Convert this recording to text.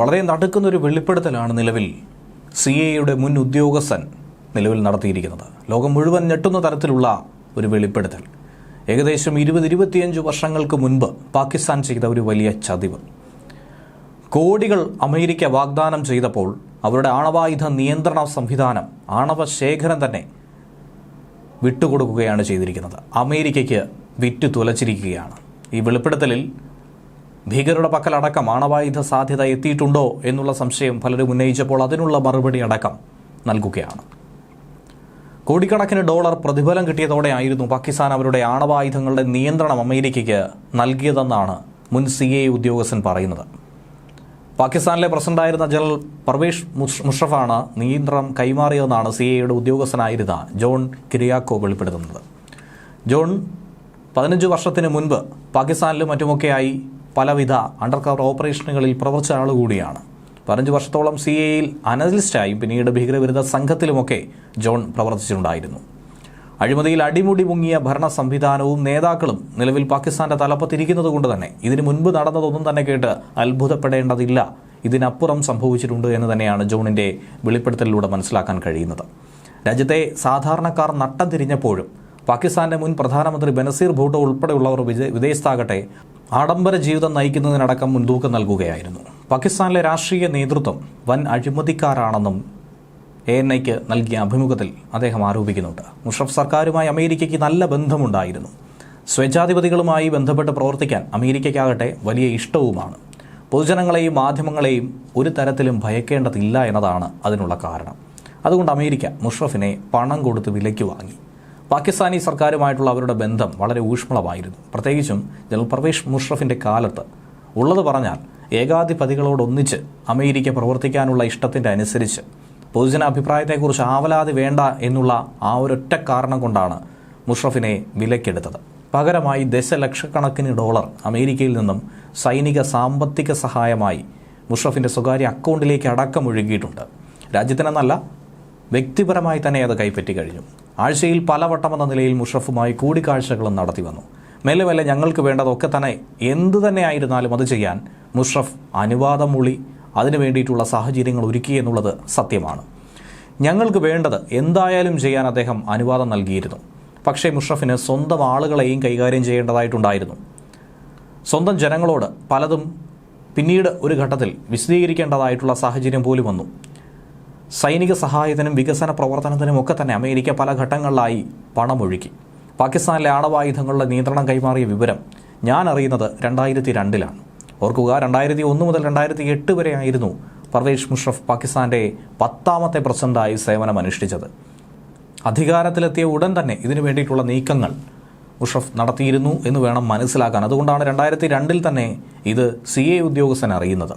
വളരെ നടുക്കുന്ന ഒരു വെളിപ്പെടുത്തലാണ് നിലവിൽ സി എയുടെ മുൻ ഉദ്യോഗസ്ഥൻ നിലവിൽ നടത്തിയിരിക്കുന്നത്. ലോകം മുഴുവൻ ഞെട്ടുന്ന തരത്തിലുള്ള ഒരു വെളിപ്പെടുത്തൽ. ഏകദേശം ഇരുപത് ഇരുപത്തിയഞ്ച് വർഷങ്ങൾക്ക് മുൻപ് പാകിസ്ഥാൻ ചെയ്ത ഒരു വലിയ ചതിവ്. കോടികൾ അമേരിക്ക വാഗ്ദാനം ചെയ്തപ്പോൾ അവരുടെ ആണവായുധ നിയന്ത്രണ സംവിധാനം ആണവ ശേഖരം തന്നെ വിട്ടുകൊടുക്കുകയാണ് ചെയ്തിരിക്കുന്നത്. അമേരിക്കയ്ക്ക് വിറ്റു തുലച്ചിരിക്കുകയാണ്. ഈ വെളിപ്പെടുത്തലിൽ ഭീകരരുടെ പക്കലടക്കം ആണവായുധ സാധ്യത എത്തിയിട്ടുണ്ടോ എന്നുള്ള സംശയം പലരും ഉന്നയിച്ചപ്പോൾ അതിനുള്ള മറുപടി അടക്കം നൽകുകയാണ്. കോടിക്കണക്കിന് ഡോളർ പ്രതിഫലം കിട്ടിയതോടെ ആയിരുന്നു പാകിസ്ഥാൻ അവരുടെ ആണവായുധങ്ങളുടെ നിയന്ത്രണം അമേരിക്കയ്ക്ക് നൽകിയതെന്നാണ് മുൻ സി എ ഉദ്യോഗസ്ഥൻ പറയുന്നത്. പാകിസ്ഥാനിലെ പ്രസിഡന്റായിരുന്ന ജനറൽ പർവേഷ് മുഷറഫാണ് നിയന്ത്രണം കൈമാറിയതെന്നാണ് സി എയുടെ ഉദ്യോഗസ്ഥനായിരുന്ന ജോൺ കിരിയാക്കോ വെളിപ്പെടുത്തുന്നത്. ജോൺ പതിനഞ്ച് വർഷത്തിന് മുൻപ് പാകിസ്ഥാനിലും മറ്റുമൊക്കെയായി പലവിധ അണ്ടർ കവർ ഓപ്പറേഷനുകളിൽ പ്രവർത്തിച്ച ആൾ കൂടിയാണ്. പതിനഞ്ച് വർഷത്തോളം സി എയിൽ അനലിസ്റ്റായും പിന്നീട് ഭീകരവിരുദ്ധ സംഘത്തിലുമൊക്കെ ജോൺ പ്രവർത്തിച്ചിട്ടുണ്ടായിരുന്നു. അഴിമതിയിൽ അടിമുടി മുങ്ങിയ ഭരണ സംവിധാനവും നേതാക്കളും നിലവിൽ പാകിസ്ഥാന്റെ തലപ്പത്തിരിക്കുന്നത് കൊണ്ട് തന്നെ ഇതിനു മുൻപ് നടന്നതൊന്നും തന്നെ കേട്ട് അത്ഭുതപ്പെടേണ്ടതില്ല. ഇതിനപ്പുറം സംഭവിച്ചിട്ടുണ്ട് എന്ന് തന്നെയാണ് ജോണിന്റെ വെളിപ്പെടുത്തലിലൂടെ മനസ്സിലാക്കാൻ കഴിയുന്നത്. രാജ്യത്തെ സാധാരണക്കാർ നട്ടം തിരിഞ്ഞപ്പോഴും പാകിസ്ഥാന്റെ മുൻ പ്രധാനമന്ത്രി ബനസീർ ഭൂട്ടോ ഉൾപ്പെടെയുള്ളവർ വിദേശത്താകട്ടെ ആഡംബര ജീവിതം നയിക്കുന്നതിനടക്കം മുൻതൂക്കം നൽകുകയായിരുന്നു. പാകിസ്ഥാനിലെ രാഷ്ട്രീയ നേതൃത്വം വൻ അഴിമതിക്കാരാണെന്നും എ എൻ ഐക്ക് നൽകിയ അഭിമുഖത്തിൽ അദ്ദേഹം ആരോപിക്കുന്നുണ്ട്. മുഷറഫ് സർക്കാരുമായി അമേരിക്കയ്ക്ക് നല്ല ബന്ധമുണ്ടായിരുന്നു. സ്വേച്ഛാധിപതികളുമായി ബന്ധപ്പെട്ട് പ്രവർത്തിക്കാൻ അമേരിക്കയ്ക്കാകട്ടെ വലിയ ഇഷ്ടവുമാണ്. പൊതുജനങ്ങളെയും മാധ്യമങ്ങളെയും ഒരു തരത്തിലും ഭയക്കേണ്ടതില്ല എന്നതാണ് അതിനുള്ള കാരണം. അതുകൊണ്ട് അമേരിക്ക മുഷറഫിനെ പണം കൊടുത്ത് വിലയ്ക്ക് വാങ്ങി. പാകിസ്ഥാനി സർക്കാരുമായിട്ടുള്ള അവരുടെ ബന്ധം വളരെ ഊഷ്മളമായിരുന്നു. പ്രത്യേകിച്ചും ജനറൽ പർവേഷ് മുഷ്റഫിന്റെ കാലത്ത് ഉള്ളത് പറഞ്ഞാൽ ഏകാധിപതികളോടൊന്നിച്ച് അമേരിക്ക പ്രവർത്തിക്കാനുള്ള ഇഷ്ടത്തിന്റെ അനുസരിച്ച് പൊതുജന അഭിപ്രായത്തെക്കുറിച്ച് ആവലാതി വേണ്ട എന്നുള്ള ആ ഒരൊറ്റ കാരണം കൊണ്ടാണ് മുഷ്റഫിനെ വിലക്കെടുത്തത്. പകരമായി ദശലക്ഷക്കണക്കിന് ഡോളർ അമേരിക്കയിൽ നിന്നും സൈനിക സാമ്പത്തിക സഹായമായി മുഷ്റഫിന്റെ സ്വകാര്യ അക്കൗണ്ടിലേക്ക് അടക്കം ഒഴുകിയിട്ടുണ്ട്. രാജ്യത്തിനെന്നല്ല വ്യക്തിപരമായി തന്നെ അത് കൈപ്പറ്റി കഴിഞ്ഞു. ആഴ്ചയിൽ പലവട്ടം എന്ന നിലയിൽ മുഷറഫുമായി കൂടിക്കാഴ്ചകളും നടത്തി വന്നു. മെല്ലെ മെല്ലെ ഞങ്ങൾക്ക് വേണ്ടതൊക്കെ തന്നെ എന്തു തന്നെ ആയിരുന്നാലും അത് ചെയ്യാൻ മുഷറഫ് അനുവാദം മൂളി അതിനു വേണ്ടിയിട്ടുള്ള സാഹചര്യങ്ങൾ ഒരുക്കി എന്നുള്ളത് സത്യമാണ്. ഞങ്ങൾക്ക് വേണ്ടത് എന്തായാലും ചെയ്യാൻ അദ്ദേഹം അനുവാദം നൽകിയിരുന്നു. പക്ഷേ മുഷറഫിന് സ്വന്തം ആളുകളെയും കൈകാര്യം ചെയ്യേണ്ടതായിട്ടുണ്ടായിരുന്നു. സ്വന്തം ജനങ്ങളോട് പലതും പിന്നീട് ഒരു ഘട്ടത്തിൽ വിശദീകരിക്കേണ്ടതായിട്ടുള്ള സാഹചര്യം പോലും വന്നു. സൈനിക സഹായത്തിനും വികസന പ്രവർത്തനത്തിനും ഒക്കെ തന്നെ അമേരിക്ക പല ഘട്ടങ്ങളിലായി പണമൊഴുക്കി. പാകിസ്ഥാനിലെ ആണവായുധങ്ങളുടെ നിയന്ത്രണം കൈമാറിയ വിവരം ഞാൻ അറിയുന്നത് രണ്ടായിരത്തി രണ്ടിലാണ് ഓർക്കുക രണ്ടായിരത്തി ഒന്ന് മുതൽ രണ്ടായിരത്തി എട്ട് വരെ ആയിരുന്നു പർവേഷ് മുഷറഫ് പാകിസ്ഥാന്റെ പത്താമത്തെ പ്രസിഡന്റായി സേവനം അനുഷ്ഠിച്ചത് അധികാരത്തിലെത്തിയ ഉടൻ തന്നെ ഇതിനു വേണ്ടിയിട്ടുള്ള നീക്കങ്ങൾ മുഷറഫ് നടത്തിയിരുന്നു എന്ന് വേണം മനസ്സിലാക്കാൻ. അതുകൊണ്ടാണ് രണ്ടായിരത്തി രണ്ടിൽ തന്നെ ഇത് സി എ ഉദ്യോഗസ്ഥൻ അറിയുന്നത്.